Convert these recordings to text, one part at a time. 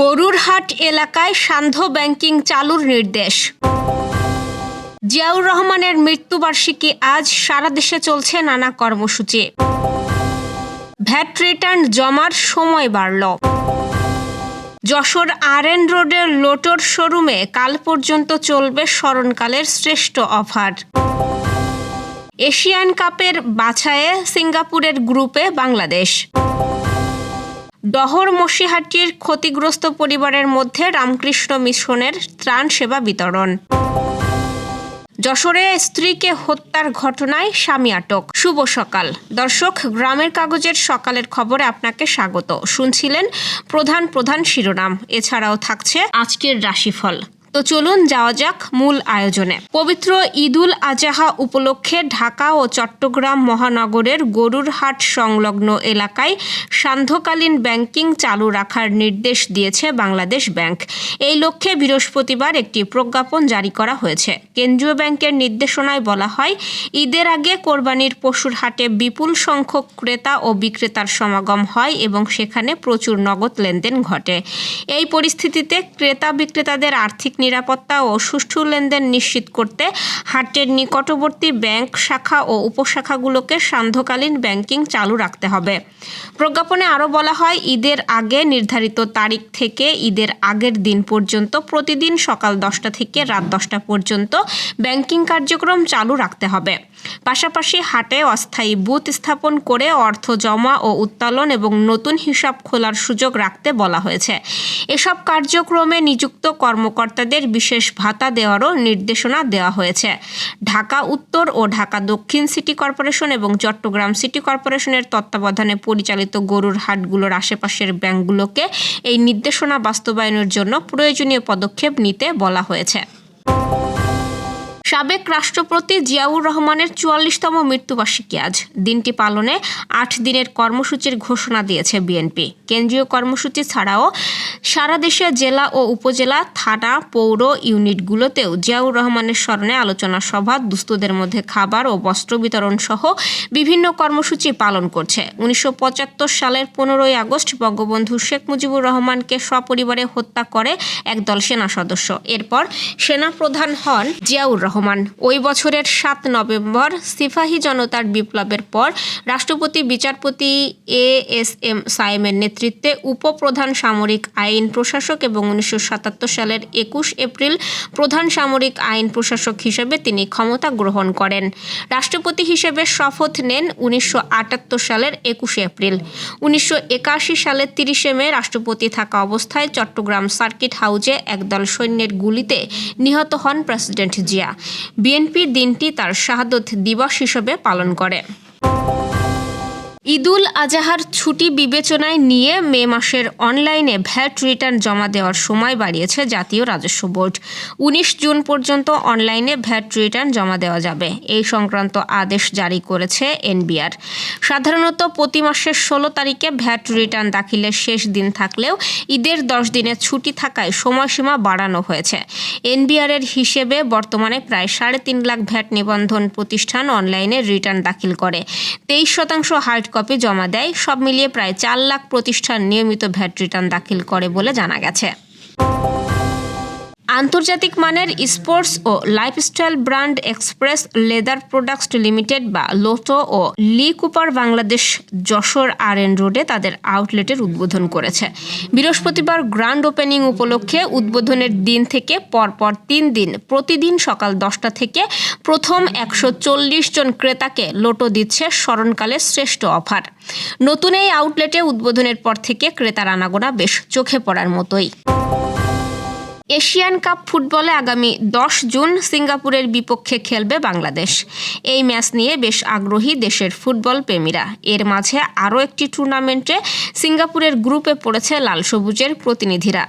গরুরহাট এলাকায় সান্ধ্য ব্যাংকিং চালুর নির্দেশ। জিয়াউর রহমানের মৃত্যুবার্ষিকী আজ সারা দেশে চলছে নানা কর্মসূচি। ভ্যাট রিটার্ন জমার সময় বাড়ল। যশোর আর এন রোডের লোটোর শোরুমে কাল পর্যন্ত চলবে স্মরণকালের শ্রেষ্ঠ অফার। এশিয়ান কাপের বাছায়ে সিঙ্গাপুরের গ্রুপে বাংলাদেশ। ডহর মসিহাটির ক্ষতিগ্রস্ত পরিবারের মধ্যে রামকৃষ্ণ মিশনের ত্রাণ সেবা বিতরণ। যশোরে স্ত্রীকে হত্যার ঘটনায় স্বামী আটক। শুভ সকাল। দর্শক, গ্রামের কাগজের সকালের খবরে আপনাকে স্বাগত। শুনছিলেন প্রধান প্রধান শিরোনাম। এছাড়াও থাকছে আজকের রাশিফল। তো চলুন যাওয়া যাক মূল আয়োজনে। পবিত্র ঈদুল আজাহা উপলক্ষে ঢাকা ও চট্টগ্রাম মহানগরের গরুরহাট সংলগ্ন এলাকায় সান্ধ্যকালীন ব্যাংকিং চালু রাখার নির্দেশ দিয়েছে বাংলাদেশ ব্যাংক। এই লক্ষ্যে বৃহস্পতিবার একটি প্রজ্ঞাপন জারি করা হয়েছে। কেন্দ্রীয় ব্যাংকের নির্দেশনায় বলা হয়, ঈদের আগে কোরবানির পশুর হাটে বিপুল সংখ্যক ক্রেতা ও বিক্রেতার সমাগম হয় এবং সেখানে প্রচুর নগদ লেনদেন ঘটে। এই পরিস্থিতিতে ক্রেতা বিক্রেতাদের আর্থিক নিরাপত্তা ও সুষ্ঠু লেনদেন নিশ্চিত করতে হাটের নিকটবর্তী ব্যাংক শাখা ও উপশাখাগুলোকে সান্ধ্যকালীন ব্যাংকিং চালু রাখতে হবে। প্রজ্ঞাপনে আরও বলা হয়, ঈদের আগে নির্ধারিত তারিখ থেকে ঈদের আগের দিন পর্যন্ত প্রতিদিন সকাল দশটা থেকে রাত দশটা পর্যন্ত ব্যাংকিং কার্যক্রম চালু রাখতে হবে। পাশাপাশি হাটে অস্থায়ী বুথ স্থাপন করে অর্থ জমা ও উত্তোলন এবং নতুন হিসাব খোলার সুযোগ রাখতে বলা হয়েছে। এসব কার্যক্রমে নিযুক্ত কর্মকর্তাদের বিশেষ ভাতা দেওয়ারও নির্দেশনা দেওয়া হয়েছে। ঢাকা উত্তর ও ঢাকা দক্ষিণ সিটি কর্পোরেশন এবং চট্টগ্রাম সিটি কর্পোরেশনের তত্ত্বাবধানে পরিচালিত গরুর হাটগুলোর আশেপাশের ব্যাংকগুলোকে এই নির্দেশনা বাস্তবায়নের জন্য প্রয়োজনীয় পদক্ষেপ নিতে বলা হয়েছে। সাবেক রাষ্ট্রপতি জিয়াউর রহমানের চুয়াল্লিশতম মৃত্যুবার্ষিকী আজ। দিনটি পালনে আট দিনের কর্মসূচির ঘোষণা দিয়েছে বিএনপি। কেন্দ্রীয় কর্মসূচি ছাড়াও সারা দেশে জেলা ও উপজেলা, থানা, পৌর ইউনিটগুলোতেও জিয়াউর রহমানের স্মরণে আলোচনা সভা, দুস্থদের মধ্যে খাবার ও বস্ত্র বিতরণ সহ বিভিন্ন কর্মসূচি পালন করছে। উনিশশো পঁচাত্তর সালের পনেরোই আগস্ট বঙ্গবন্ধু শেখ মুজিবুর রহমানকে সপরিবারে হত্যা করে একদল সেনা সদস্য। এরপর সেনা প্রধান হন জিয়াউর রহমান। ওই বছরের সাত নভেম্বর সিপাহী জনতার বিপ্লবের পর রাষ্ট্রপতি, বিচারপতি এ এস এম সাইমের নেতৃত্বে উপপ্রধান সামরিক আইন প্রশাসক এবং উনিশশো সাতাত্তর সালের একুশ এপ্রিল প্রধান সামরিক আইন প্রশাসক হিসেবে তিনি ক্ষমতা গ্রহণ করেন। রাষ্ট্রপতি হিসেবে শপথ নেন উনিশশো আটাত্তর সালের একুশে এপ্রিল। উনিশশো একাশি সালের তিরিশে মে রাষ্ট্রপতি থাকা অবস্থায় চট্টগ্রাম সার্কিট হাউজে একদল সৈন্যের গুলিতে নিহত হন প্রেসিডেন্ট জিয়া। বিএনপি দিনটি তার শাহাদত দিবস হিসেবে পালন করে। ঈদুল আজাহার ছুটি বিবেচনায় নিয়ে মে মাসের অনলাইনে ভ্যাট রিটার্ন জমা দেওয়ার সময় বাড়িয়েছে জাতীয় রাজস্ব বোর্ড। উনিশ জুন পর্যন্ত অনলাইনে ভ্যাট রিটার্ন জমা দেওয়া যাবে। এই সংক্রান্ত আদেশ জারি করেছে এনবিআর। সাধারণত প্রতি মাসের ষোলো তারিখে ভ্যাট রিটার্ন দাখিলের শেষ দিন থাকলেও ঈদের দশ দিনের ছুটি থাকায় সময়সীমা বাড়ানো হয়েছে। এনবিআরের হিসেবে বর্তমানে প্রায় সাড়ে তিন লাখ ভ্যাট নিবন্ধন প্রতিষ্ঠান অনলাইনে রিটার্ন দাখিল করে। তেইশ শতাংশ হার্ড কপি জমা দেয়। সব মিলিয়ে প্রায় চার লাখ প্রতিষ্ঠান নিয়মিত ভ্যাট রিটার্ন দাখিল করে বলে জানা গেছে। আন্তর্জাতিক মানের স্পোর্টস ও lifestyle brand express leather products limited বা লোটো ও Lee Cooper Bangladesh Jessore R N রোডে তাদের আউটলেটের উদ্বোধন করেছে। বৃহস্পতিবার গ্র্যান্ড ওপেনিং উপলক্ষে উদ্বোধনের দিন থেকে পরপর তিন দিন, প্রতিদিন সকাল দশটা থেকে প্রথম একশো চল্লিশ জন ক্রেতাকে লোটো দিচ্ছে স্মরণকালের শ্রেষ্ঠ অফার। নতুন এই আউটলেটে উদ্বোধনের পর থেকে ক্রেতার আনাগোনা বেশ চোখে পড়ার মতোই। এশিয়ান কাপ ফুটবলে আগামী দশ জুন সিঙ্গাপুরের বিপক্ষে খেলবে বাংলাদেশ। এই ম্যাচ নিয়ে বেশ আগ্রহী দেশের ফুটবল প্রেমীরা। এর মাঝে আরও একটি টুর্নামেন্টে সিঙ্গাপুরের গ্রুপে পড়েছে লাল সবুজের প্রতিনিধিরা।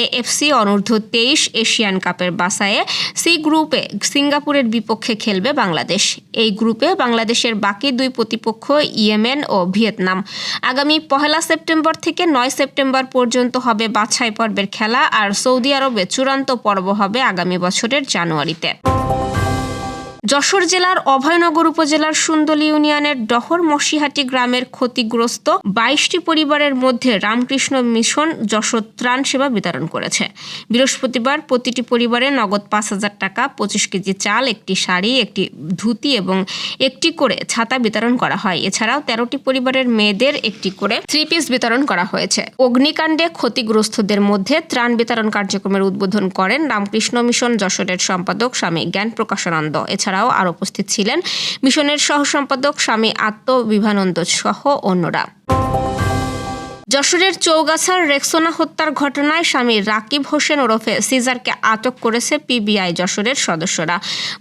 এএফসি অনূর্ধ্ব তেইশ এশিয়ান কাপের বাসায়ে সি গ্রুপে সিঙ্গাপুরের বিপক্ষে খেলবে বাংলাদেশ। এই গ্রুপে বাংলাদেশের বাকি দুই প্রতিপক্ষ ইয়েমেন ও ভিয়েতনাম। আগামী পহেলা সেপ্টেম্বর থেকে নয় সেপ্টেম্বর পর্যন্ত হবে বাছাই পর্বের খেলা, আর সৌদি আরবে চূড়ান্ত পর্ব হবে আগামী বছরের জানুয়ারিতে। যশোর জেলার অভয়নগর উপজেলার সুন্দলী ইউনিয়নের ডহর মসিহাটি গ্রামের ক্ষতিগ্রস্ত বাইশটি পরিবারের মধ্যে রামকৃষ্ণ মিশন যশোর ত্রাণ সেবা বিতরণ করেছে। বৃহস্পতিবার প্রতিটি পরিবারে নগদ পাঁচ হাজার টাকা, পঁচিশ কেজি চাল, একটি শাড়ি, একটি ধুতি এবং একটি করে ছাতা বিতরণ করা হয়। এছাড়াও তেরোটি পরিবারের মেয়েদের একটি করে থ্রি পিস বিতরণ করা হয়েছে। অগ্নিকাণ্ডে ক্ষতিগ্রস্তদের মধ্যে ত্রাণ বিতরণ কার্যক্রমের উদ্বোধন করেন রামকৃষ্ণ মিশন যশোরের সম্পাদক স্বামী জ্ঞান প্রকাশানন্দ। এছাড়াও আর উপস্থিত ছিলেন মিশনের সহ সম্পাদক স্বামী আত্মবিভানন্দ সহ অন্যরা। যশোরের চৌগাছার রেক্সোনা হত্যার ঘটনায় স্বামী রাকিব হোসেন ওরফে সিজারকে আটক করেছে পিবিআই যশোরের সদস্যরা।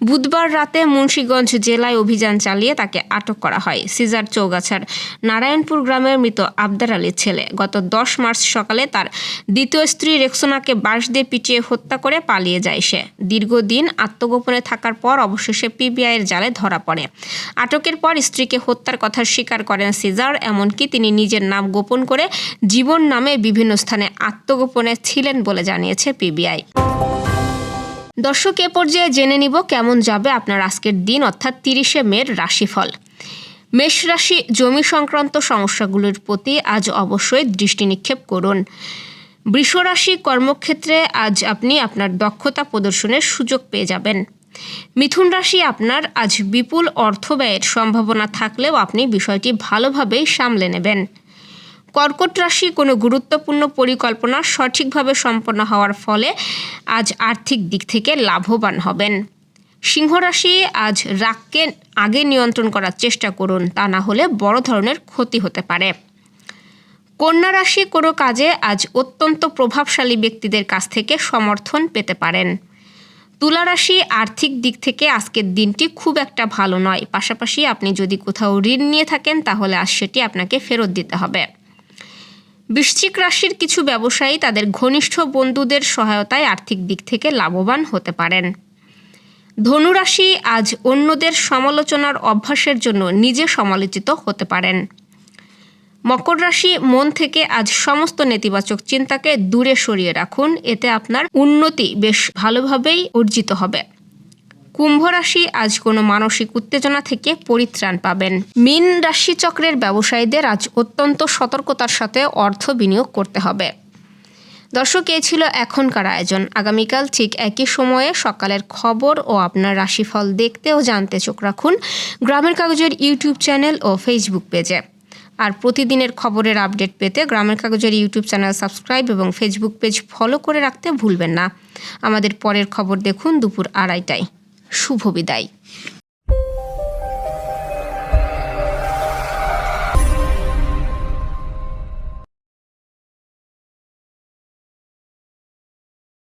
বুধবার রাতে মুন্সীগঞ্জ জেলায় অভিযান চালিয়ে তাকে আটক করা হয়। সিজার চৌগাছার নারায়ণপুর গ্রামের মৃত আবদার আলীর ছেলে। গত দশ মার্চ সকালে তার দ্বিতীয় স্ত্রী রেক্সোনাকে বাঁশ দিয়ে পিটিয়ে হত্যা করে পালিয়ে যায় সে। দীর্ঘদিন আত্মগোপনে থাকার পর অবশেষে পিবিআইয়ের জালে ধরা পড়ে। আটকের পর স্ত্রীকে হত্যার কথা স্বীকার করেন সিজার, এমনকি তিনি নিজের নাম গোপন করে জীবন নামে বিভিন্ন স্থানে আত্মগোপনে ছিলেন বলে জানিয়েছে পিবিআই। দর্শক, এ পর্যায়ে জেনে নিব কেমন যাবে আপনার আজকের দিন, অর্থাৎ তিরিশে মের রাশিফল। মেষ রাশি জমি সংক্রান্ত সমস্যাগুলোর প্রতি আজ অবশ্যই দৃষ্টি নিক্ষেপ করুন। বৃষরাশি কর্মক্ষেত্রে আজ আপনি আপনার দক্ষতা প্রদর্শনের সুযোগ পেয়ে যাবেন। মিথুন রাশি আপনার আজ বিপুল অর্থ ব্যয়ের সম্ভাবনা থাকলেও আপনি বিষয়টি ভালোভাবেই সামলে নেবেন। কর্কট রাশি কোনো গুরুত্বপূর্ণ পরিকল্পনা সঠিকভাবে সম্পন্ন হওয়ার ফলে আজ আর্থিক দিক থেকে লাভবান হবেন। সিংহ রাশি আজ রাগকে আগে নিয়ন্ত্রণ করার চেষ্টা করুন, তা না হলে বড় ধরনের ক্ষতি হতে পারে। কন্যা রাশি কোনো কাজে আজ অত্যন্ত প্রভাবশালী ব্যক্তিদের কাছ থেকে সমর্থন পেতে পারেন। তুলা রাশি আর্থিক দিক থেকে আজকের দিনটি খুব একটা ভালো নয়, পাশাপাশি আপনি যদি কোথাও ঋণ নিয়ে থাকেন, তাহলে আজ সেটি আপনাকে ফেরত দিতে হবে। বৃশ্চিক রাশির কিছু ব্যবসায়ী তাদের ঘনিষ্ঠ বন্ধুদের সহায়তায় আর্থিক দিক থেকে লাভবান হতে পারেন। ধনুরাশি আজ অন্যদের সমালোচনার অভ্যাসের জন্য নিজে সমালোচিত হতে পারেন। মকর রাশি মন থেকে আজ সমস্ত নেতিবাচক চিন্তাকে দূরে সরিয়ে রাখুন, এতে আপনার উন্নতি বেশ ভালোভাবেই অর্জিত হবে। কুম্ভ রাশি আজ কোনো মানসিক উত্তেজনা থেকে পরিত্রাণ পাবেন। মীন রাশি চক্রের ব্যবসায়ীদের আজ অত্যন্ত সতর্কতার সাথে অর্থ বিনিয়োগ করতে হবে। দর্শক, এ ছিল এখনকার আয়োজন। আগামীকাল ঠিক একই সময়ে সকালের খবর ও আপনার রাশিফল দেখতে ও জানতে চোখ রাখুন গ্রামের কাগজের ইউটিউব চ্যানেল ও ফেসবুক পেজে। আর প্রতিদিনের খবরের আপডেট পেতে গ্রামের কাগজের ইউটিউব চ্যানেল সাবস্ক্রাইব এবং ফেসবুক পেজ ফলো করে রাখতে ভুলবেন না। আমাদের পরের খবর দেখুন দুপুর আড়াইটায়। 舒服呗，大爷。